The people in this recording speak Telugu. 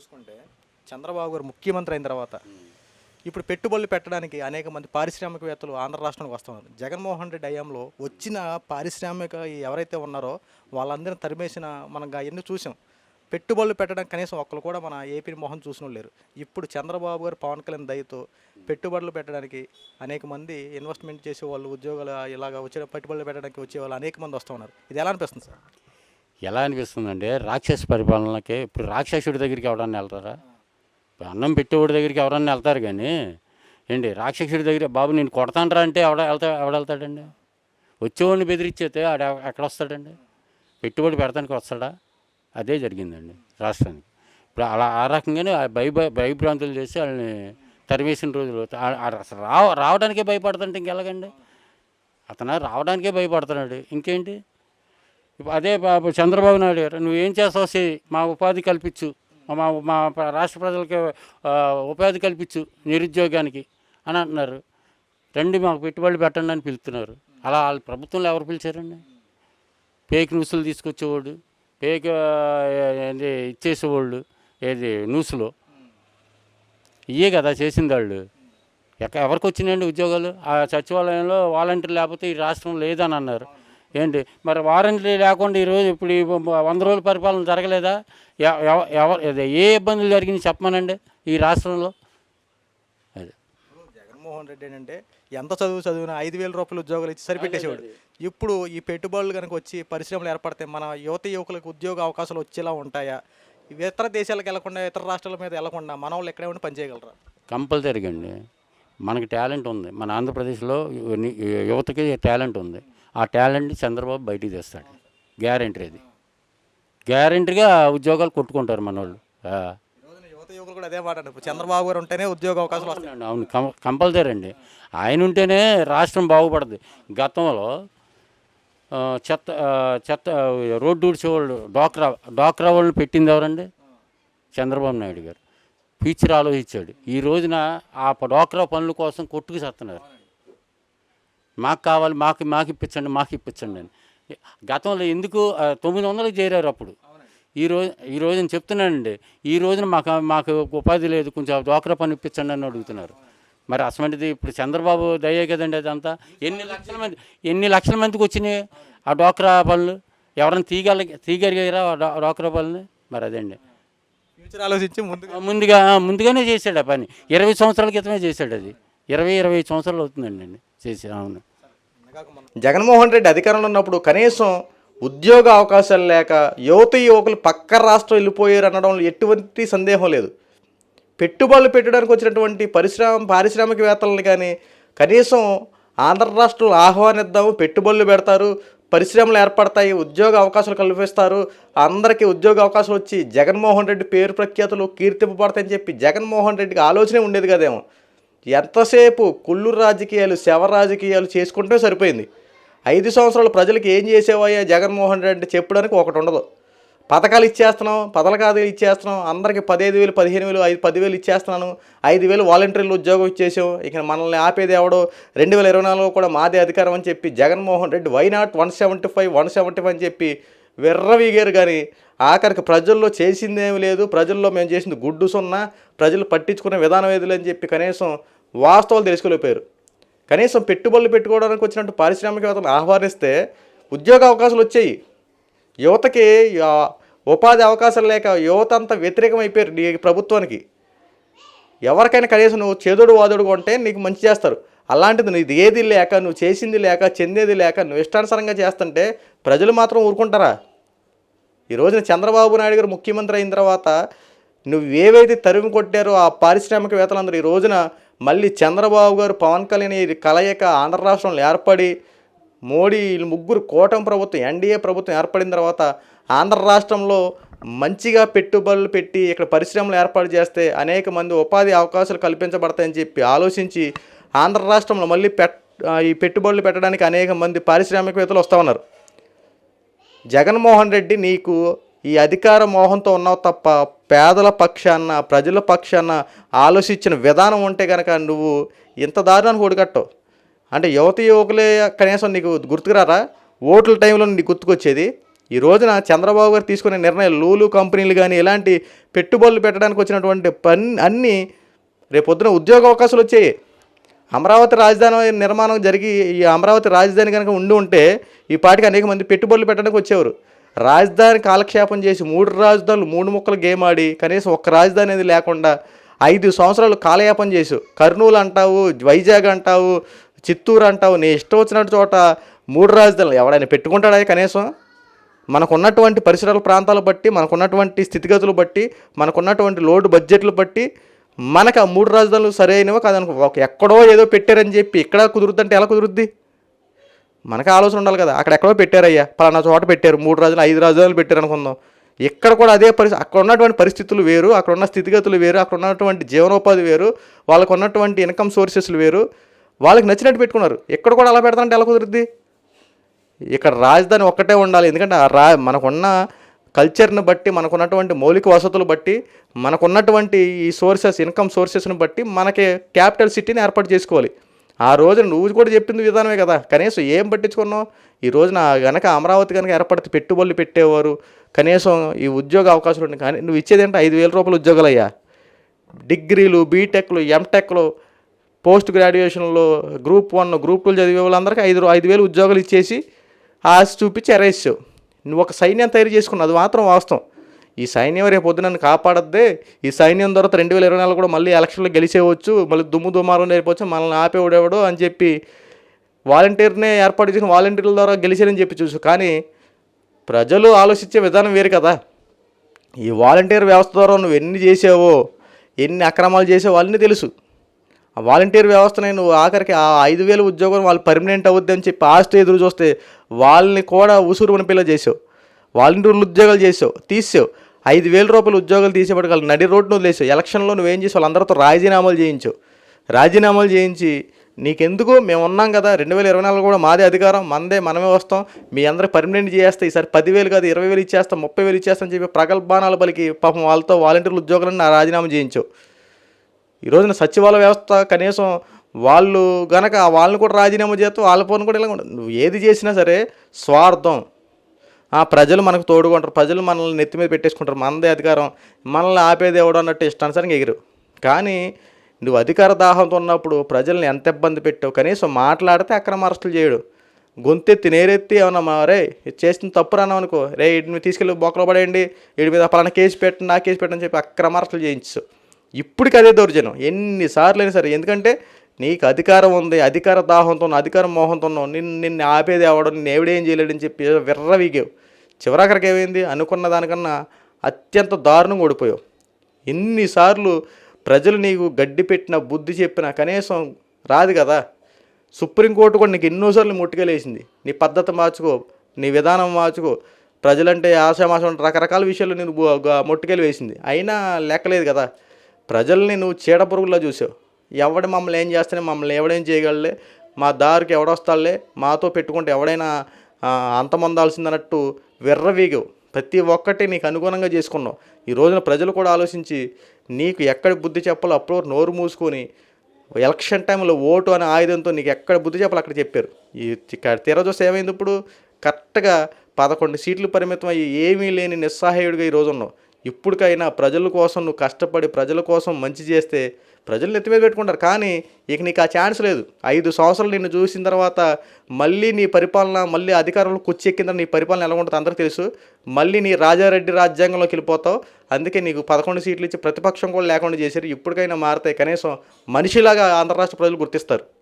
చూసుకుంటే చంద్రబాబు గారు ముఖ్యమంత్రి అయిన తర్వాత ఇప్పుడు పెట్టుబడులు పెట్టడానికి అనేక మంది పారిశ్రామికవేత్తలు ఆంధ్ర రాష్ట్రానికి వస్తున్నారు. జగన్మోహన్ రెడ్డి హయాంలో వచ్చిన పారిశ్రామిక ఎవరైతే ఉన్నారో వాళ్ళందరిని తరిమేసిన మనం అవన్నీ చూసాం. పెట్టుబడులు పెట్టడం కనీసం ఒక్కరు కూడా మన ఏపీ మోహన్ చూసిన లేరు. ఇప్పుడు చంద్రబాబు గారు పవన్ కళ్యాణ్ దయతో పెట్టుబడులు పెట్టడానికి అనేక మంది ఇన్వెస్ట్మెంట్ చేసే వాళ్ళు ఉద్యోగాలు ఇలాగ వచ్చిన పెట్టుబడులు పెట్టడానికి వచ్చే వాళ్ళు అనేక మంది వస్తూ ఉన్నారు. ఇది ఎలా అనిపిస్తుంది సార్? ఎలా అనిపిస్తుందంటే రాక్షస పరిపాలనకి ఇప్పుడు రాక్షసుడి దగ్గరికి ఎవడన్నా వెళ్తారా? ఇప్పుడు అన్నం పెట్టేవాడి దగ్గరికి ఎవరన్నా వెళ్తారు కానీ ఏంటి రాక్షసుడి దగ్గర బాబు నేను కొడతానరా అంటే ఎవడ వెళ్తా ఎవడ వెళ్తాడండి? వచ్చేవాడిని బెదిరించేస్తే ఆడ ఎక్కడ వస్తాడండి? పెట్టుబడి పెడతానికి వస్తాడా? అదే జరిగిందండి రాష్ట్రానికి. ఇప్పుడు అలా ఆ రకంగానే ఆ భయ భయభ్రాంతులు చేసి వాళ్ళని తరివేసిన రోజులు అసలు రావడానికే భయపడతాడు ఇంకెలాగండి? అతను రావడానికే భయపడుతున్నాడు. ఇంకేంటి? అదే బాబు చంద్రబాబు నాయుడు గారు నువ్వేం చేస్తావు చెయ్యి మా ఉపాధి కల్పించు మా మా రాష్ట్ర ప్రజలకి ఉపాధి కల్పించు నిరుద్యోగానికి అని అంటున్నారు. రండి మాకు పెట్టుబడులు పెట్టండి అని పిలుస్తున్నారు. అలా వాళ్ళ ప్రభుత్వంలో ఎవరు పిలిచారండి? పేక్ న్యూస్లు తీసుకొచ్చేవాడు పేక్ ఏంటి ఇచ్చేసేవాళ్ళు ఏది న్యూస్లో. ఇయే కదా చేసింది వాళ్ళు. ఎక్క ఎవరికి వచ్చినాయండి ఉద్యోగాలు? ఆ సచివాలయంలో వాలంటీర్ లేకపోతే ఈ రాష్ట్రం లేదని అన్నారు. ఏంటి? మరి వారంటీ లేకుండా ఈరోజు ఇప్పుడు ఈ వంద రోజుల పరిపాలన జరగలేదా? ఎవ- ఎవ- ఎవరు ఏ ఇబ్బందులు జరిగినాయి చెప్పమనండి ఈ రాష్ట్రంలో? అది. జగన్మోహన్ రెడ్డి ఏంటంటే ఎంత చదువు చదివినా ఐదు వేల రూపాయలు ఉద్యోగాలు ఇచ్చి సరిపెట్టేసేవాడు. ఇప్పుడు ఈ పెట్టుబడులు కనుక వచ్చి పరిశ్రమలు ఏర్పడతాయి మన యువత యువకులకు ఉద్యోగ అవకాశాలు వచ్చేలా ఉంటాయా? ఇవి ఇతర దేశాలకు వెళ్ళకుండా ఇతర రాష్ట్రాల మీద వెళ్ళకుండా మన వాళ్ళు ఎక్కడే ఉండి పనిచేయగలరా? కంపల్సరీగా అండి. మనకి టాలెంట్ ఉంది. మన ఆంధ్రప్రదేశ్లో యువ- యువతకి టాలెంట్ ఉంది. ఆ టాలెంట్ని చంద్రబాబు బయటికి తెస్తాడు. గ్యారంటీ అది. గ్యారంటీగా ఉద్యోగాలు కొట్టుకుంటారు మన వాళ్ళు యువకులు కూడా అదే మాట చంద్రబాబు గారు ఉంటేనే ఉద్యోగ అవకాశాలు అవునండి, అవును. కంపల్సరీ అండి. ఆయన ఉంటేనే రాష్ట్రం బాగుపడుతుంది గతంలో చెత్త చెత్త రోడ్డు ఊడ్చేవాళ్ళు డాక్రా డాక్రా వాళ్ళని పెట్టింది ఎవరండి? చంద్రబాబు నాయుడు గారు. ఫీచర్ ఆలోచించాడు ఈ రోజున ఆ డాక్రా పనుల కోసం కొట్టుకు చేస్తున్నారు. మాకు కావాలి మాకు మాకు ఇప్పించండి మాకు ఇప్పించండి అని. గతంలో ఎందుకు తొమ్మిది వందలకు చేరారు అప్పుడు. ఈ రోజు ఈ రోజున చెప్తున్నానండి ఈ రోజున మాకు మాకు ఉపాధి లేదు కొంచెం డ్వాక్రా పని ఇప్పించండి అని అడుగుతున్నారు. మరి అసమంటిది ఇప్పుడు చంద్రబాబు దయ్యే కదండి అదంతా. ఎన్ని లక్షల మంది ఎన్ని లక్షల మందికి వచ్చినాయి ఆ డ్వాక్రా పనులు ఎవరైనా తీగల తీగలిగారా ఆ డ్వాక్రా పనులు మరి అదండి. ఫ్యూచర్ ఆలోచించి ముందుగా ముందుగా ముందుగానే చేశాడు ఆ పని. ఇరవై సంవత్సరాల క్రితమే చేశాడు అది. ఇరవై ఇరవై సంవత్సరాలు అవుతుందండి అండి చేసి అవును. జగన్మోహన్ రెడ్డి అధికారంలో ఉన్నప్పుడు కనీసం ఉద్యోగ అవకాశాలు లేక యువత యువకులు పక్క రాష్ట్రం వెళ్ళిపోయారు అనడంలో ఎటువంటి సందేహం లేదు. పెట్టుబడులు పెట్టడానికి వచ్చినటువంటి పరిశ్రమ పారిశ్రామికవేత్తలను కానీ కనీసం ఆంధ్ర రాష్ట్రంలో ఆహ్వానిద్దాము పెట్టుబడులు పెడతారు పరిశ్రమలు ఏర్పడతాయి ఉద్యోగ అవకాశాలు కల్పిస్తారు అందరికీ ఉద్యోగ అవకాశాలు వచ్చి జగన్మోహన్ రెడ్డి పేరు ప్రఖ్యాతులు కీర్తింపబడతాయని చెప్పి జగన్మోహన్ రెడ్డికి ఆలోచనే ఉండేది కదేమో. ఎంతసేపు కుళ్ళు రాజకీయాలు శవ రాజకీయాలు చేసుకుంటే సరిపోయింది. ఐదు సంవత్సరాలు ప్రజలకు ఏం చేసేవయ్యా జగన్మోహన్ రెడ్డి చెప్పడానికి ఒకటి ఉండదు. పథకాలు ఇచ్చేస్తున్నాం పథకాలు ఇచ్చేస్తున్నాం అందరికీ పదిహేను వేలు పదిహేను వేలు ఐదు పదివేలు ఇచ్చేస్తున్నాను ఐదు వేలు వాలంటీర్లు ఉద్యోగం ఇచ్చేసాం ఇక మనల్ని ఆపేది ఎవడో రెండు వేల ఇరవై నాలుగులో కూడా మాదే అధికారం అని చెప్పి Jaganmohan Reddy why not one seventy five one seventy five అని చెప్పి వెర్రవీగారు కానీ ఆఖరికి ప్రజల్లో చేసిందేమీ లేదు ప్రజల్లో మేము చేసింది గుడ్డు సున్నా ప్రజలు పట్టించుకునే విధానం ఏది అని చెప్పి కనీసం వాస్తవాలు తెలుసుకోలేకపోయారు. కనీసం పెట్టుబడులు పెట్టుకోవడానికి వచ్చినట్టు పారిశ్రామికవేత్తలు ఆహ్వానిస్తే ఉద్యోగ అవకాశాలు వచ్చాయి. యువతకి ఉపాధి అవకాశాలు లేక యువత అంతా వ్యతిరేకం అయిపోయారు నీ ప్రభుత్వానికి. ఎవరికైనా కనీసం నువ్వు చేదోడు వాదోడుగా ఉంటే నీకు మంచి చేస్తారు. అలాంటిది నీది ఏది లేక నువ్వు చేసింది లేక చెందేది లేక నువ్వు ఇష్టానుసారంగా చేస్తుంటే ప్రజలు మాత్రం ఊరుకుంటారా? ఈ రోజున చంద్రబాబు నాయుడు గారు ముఖ్యమంత్రి అయిన తర్వాత నువ్వేవైతే తరిమి కొట్టారో ఆ పారిశ్రామికవేత్తలందరూ ఈ రోజున మళ్ళీ చంద్రబాబు గారు పవన్ కళ్యాణ్ ఈ కలయిక ఆంధ్ర రాష్ట్రంలో ఏర్పడి మోడీ వీళ్ళు ముగ్గురు కూటమి ప్రభుత్వం ఎన్డీఏ ప్రభుత్వం ఏర్పడిన తర్వాత ఆంధ్ర రాష్ట్రంలో మంచిగా పెట్టుబడులు పెట్టి ఇక్కడ పరిశ్రమలు ఏర్పాటు చేస్తే అనేక మంది ఉపాధి అవకాశాలు కల్పించబడతాయని చెప్పి ఆలోచించి ఆంధ్ర రాష్ట్రంలో మళ్ళీ పెట్ ఈ పెట్టుబడులు పెట్టడానికి అనేక మంది పారిశ్రామికవేత్తలు వస్తూ ఉన్నారు. జగన్మోహన్ రెడ్డి నీకు ఈ అధికార మోహంతో ఉన్నావు తప్ప పేదల పక్షాన ప్రజల పక్షాన ఆలోచించిన విధానం ఉంటే కనుక నువ్వు ఇంత దారుణానికి ఒడిగట్టవు. అంటే యువత యువకులే కనీసం నీకు గుర్తుకురారా? ఓట్ల టైంలో నీకు గుర్తుకొచ్చేది? ఈ రోజున చంద్రబాబు గారు తీసుకునే నిర్ణయం లూలు కంపెనీలు కానీ ఇలాంటి పెట్టుబడులు పెట్టడానికి వచ్చినటువంటి పని అన్నీ రేపొద్దున ఉద్యోగ అవకాశాలు వచ్చాయి. అమరావతి రాజధాని నిర్మాణం జరిగి ఈ అమరావతి రాజధాని కనుక ఉండి ఉంటే ఈ పాటికి అనేక మంది పెట్టుబడులు పెట్టడానికి వచ్చేవారు. రాజధాని కాలక్షేపం చేసి మూడు రాజధానులు మూడు ముక్కలు గేమ్ ఆడి కనీసం ఒక్క రాజధాని అనేది లేకుండా ఐదు సంవత్సరాలు కాలయాపం చేసు కర్నూలు అంటావు వైజాగ్ అంటావు చిత్తూరు అంటావు. నీ ఇష్టం వచ్చినట్టు చోట మూడు రాజధానులు ఎవడైనా పెట్టుకుంటాడా కనీసం? మనకున్నటువంటి పరిసరాల ప్రాంతాలు బట్టి మనకున్నటువంటి స్థితిగతులు బట్టి మనకున్నటువంటి లోడ్ బడ్జెట్లు బట్టి మనకు ఆ మూడు రాజధానులు సరైనవో కాదనుకో ఒక ఎక్కడో ఏదో పెట్టారని చెప్పి ఇక్కడ కుదురుద్దంటే ఎలా కుదురుద్ది? మనకు ఆలోచన ఉండాలి కదా. అక్కడ ఎక్కడో పెట్టారయ్యా. పలానా చోట పెట్టారు. మూడు రాజులు ఐదు రాజధానులు పెట్టారు అనుకుందాం. ఇక్కడ కూడా అదే పరిస్థితి అక్కడ ఉన్నటువంటి పరిస్థితులు వేరు అక్కడ ఉన్న స్థితిగతులు వేరు అక్కడ ఉన్నటువంటి జీవనోపాధి వేరు వాళ్ళకు ఉన్నటువంటి ఇన్కమ్ సోర్సెస్లు వేరు. వాళ్ళకి నచ్చినట్టు పెట్టుకున్నారు. ఇక్కడ కూడా అలా పెడతానంటే ఎలా కుదురుద్ది? ఇక్కడ రాజధాని ఒక్కటే ఉండాలి. ఎందుకంటే ఆ రా మనకున్న కల్చర్ని బట్టి మనకున్నటువంటి మౌలిక వసతులు బట్టి మనకున్నటువంటి ఈ సోర్సెస్ ఇన్కమ్ సోర్సెస్ని బట్టి మనకి క్యాపిటల్ సిటీని ఏర్పాటు చేసుకోవాలి. ఆ రోజున నువ్వు కూడా చెప్పింది విధానమే కదా. కనీసం ఏం పట్టించుకున్నావు? ఈ రోజున కనుక అమరావతి కనుక ఏర్పడితే పెట్టుబడులు పెట్టేవారు కనీసం ఈ ఉద్యోగ అవకాశాలు ఉన్నాయి. కానీ నువ్వు ఇచ్చేది ఏంటంటే ఐదు వేల రూపాయలు ఉద్యోగాలు అయ్యా డిగ్రీలు బీటెక్లు ఎంటెక్లు పోస్ట్ గ్రాడ్యుయేషన్లో గ్రూప్ వన్ గ్రూప్ టూలు చదివే వాళ్ళందరికీ ఐదు ఐదు వేలు ఉద్యోగాలు ఇచ్చేసి ఆశ చూపించి ఎరేసావు. నువ్వు ఒక సైన్యం తయారు చేసుకున్నావు అది మాత్రం వాస్తవం. ఈ సైన్యం రేపు పొద్దున నన్ను కాపాడద్దే. ఈ సైన్యం తర్వాత రెండు వేల ఇరవై నాలుగు కూడా మళ్ళీ ఎలక్షన్లో గెలిచేవచ్చు మళ్ళీ దుమ్ము దుమారం నేర్పవచ్చు మనల్ని ఆపేవాడేవాడు అని చెప్పి వాలంటీర్నే ఏర్పాటు చేసిన వాలంటీర్ల ద్వారా గెలిచారని చెప్పి చూసు. కానీ ప్రజలు ఆలోచించే విధానం వేరు కదా. ఈ వాలంటీర్ వ్యవస్థ ద్వారా నువ్వు ఎన్ని చేసావో ఎన్ని అక్రమాలు చేసావో అన్నీ తెలుసు. వాలంటీర్ వ్యవస్థని నువ్వు ఆఖరికి ఆ ఐదు వేల ఉద్యోగం వాళ్ళు పర్మనెంట్ అవుద్ది అని చెప్పి ఆస్ట్ ఎదురు చూస్తే వాళ్ళని కూడా ఉసురు వనిపిల్ల చేసావు. వాలంటీర్లు ఉద్యోగాలు చేసావు తీసావు ఐదు వేల రూపాయలు ఉద్యోగాలు తీసేపటి నడి రోడ్డు వదిలేసావు. ఎలక్షన్లో నువ్వేం చేసావు? వాళ్ళందరితో రాజీనామాలు చేయించావు. రాజీనామాలు చేయించి నీకెందుకు? మేము ఉన్నాం కదా. రెండు వేల ఇరవై నాలుగు కూడా మాదే అధికారం. మందే మనమే వస్తాం. మీ అందరికి పర్మనెంట్ చేస్తే ఈసారి పదివేలు కాదు ఇరవై వేలు ఇచ్చేస్తాం ముప్పై వేలు ఇచ్చేస్తాం అని చెప్పి ప్రగల్భానాలు పలికి పాపం వాళ్ళతో వాలంటీర్లు ఉద్యోగాలను నా రాజీనామా చేయించావు. ఈ రోజున సచివాలయ వ్యవస్థ కనీసం వాళ్ళు గనక వాళ్ళని కూడా రాజీనామా చేస్తూ వాళ్ళ పోను కూడా ఇలా ఉండదు. నువ్వు ఏది చేసినా సరే స్వార్థం. ఆ ప్రజలు మనకు తోడుకుంటారు ప్రజలు మనల్ని నెత్తి మీద పెట్టేసుకుంటారు మనదే అధికారం మనల్ని ఆపేది ఎవడు అన్నట్టు ఇష్టానుసారంగా ఎగిరు. కానీ నువ్వు అధికార దాహంతో ఉన్నప్పుడు ప్రజల్ని ఎంత ఇబ్బంది పెట్టావు? కనీసం మాట్లాడితే అక్రమ అరెస్టులు చేయడు. గొంతెత్తి నేరెత్తి ఏమన్నా రే ఇది చేసిన తప్పు రాను అనుకో. రే వీటిని తీసుకెళ్ళి బొక్కలో పడేయండి వీడి మీద పలానా కేసు పెట్టండి నా కేసు పెట్టని చెప్పి అక్రమ అరెస్టులు చేయించు. ఇప్పటికి అదే దౌర్జన్యం. ఎన్నిసార్లు అయినా సరే ఎందుకంటే నీకు అధికారం ఉంది అధికార దాహంతో అధికార మోహంతో ఉన్నావు నిన్ను నిన్ను ఆపేది అవడం నిన్ను ఎవడేం చేయలేడని చెప్పి విర్రవీగావు చివరాఖరికి ఏమైంది? అనుకున్న దానికన్నా అత్యంత దారుణంగా ఓడిపోయావు. ఎన్నిసార్లు ప్రజలు నీకు గడ్డి పెట్టిన బుద్ధి చెప్పినా కనీసం రాదు కదా. సుప్రీంకోర్టు కూడా నీకు ఎన్నోసార్లు ముట్టుకెళ్ళేసింది నీ పద్ధతి మార్చుకో నీ విధానం మార్చుకో. ప్రజలంటే ఆశామాసం రకరకాల విషయాలు నేను ముట్టుకెళ్ళి వేసింది. అయినా లెక్కలేదు కదా. ప్రజల్ని నువ్వు చీడ పురుగుల్లో చూసావు. ఎవడు మమ్మల్ని ఏం చేస్తానే మమ్మల్ని ఎవడేం చేయగలలే మా దారికి ఎవడొస్తాడులే? మాతో పెట్టుకుంటే ఎవడైనా అంతమందాల్సిందన్నట్టు అంతమొందాల్సిందన్నట్టు విర్రవీగవు. ప్రతి ఒక్కటి నీకు అనుగుణంగా చేసుకున్నావు. ఈ రోజున ప్రజలు కూడా ఆలోచించి నీకు ఎక్కడ బుద్ధి చెప్పాలో అప్పుడు నోరు మూసుకొని ఎలక్షన్ టైంలో ఓటు అనే ఆయుధంతో నీకు ఎక్కడ బుద్ధి చెప్పాలి అక్కడ చెప్పారు. ఈ తీరా చూస్తే ఏమైంది ఇప్పుడు? కరెక్ట్గా పదకొండు సీట్లు పరిమితం అయ్యి ఏమీ లేని నిస్సహాయుడిగా ఈ రోజు ఉన్నావు ఇప్పటికైనా ప్రజల కోసం నువ్వు కష్టపడి ప్రజల కోసం మంచి చేస్తే ప్రజలు నెత్తి మీద పెట్టుకుంటారు. కానీ ఇక నీకు ఆ ఛాన్స్ లేదు. ఐదు సంవత్సరాలు నిన్ను చూసిన తర్వాత మళ్ళీ నీ పరిపాలన మళ్ళీ అధికారంలో కుచ్చెక్కిందని నీ పరిపాలన ఎలా ఉంటుంది అందరికీ తెలుసు. మళ్ళీ నీ రాజారెడ్డి రాజ్యాంగంలోకి వెళ్ళిపోతావు. అందుకే నీకు పదకొండు సీట్లు ఇచ్చి ప్రతిపక్షం కూడా లేకుండా చేశారు. ఇప్పటికైనా మారతాయి కనీసం మనిషిలాగా ఆంధ్ర రాష్ట్ర ప్రజలు గుర్తిస్తారు.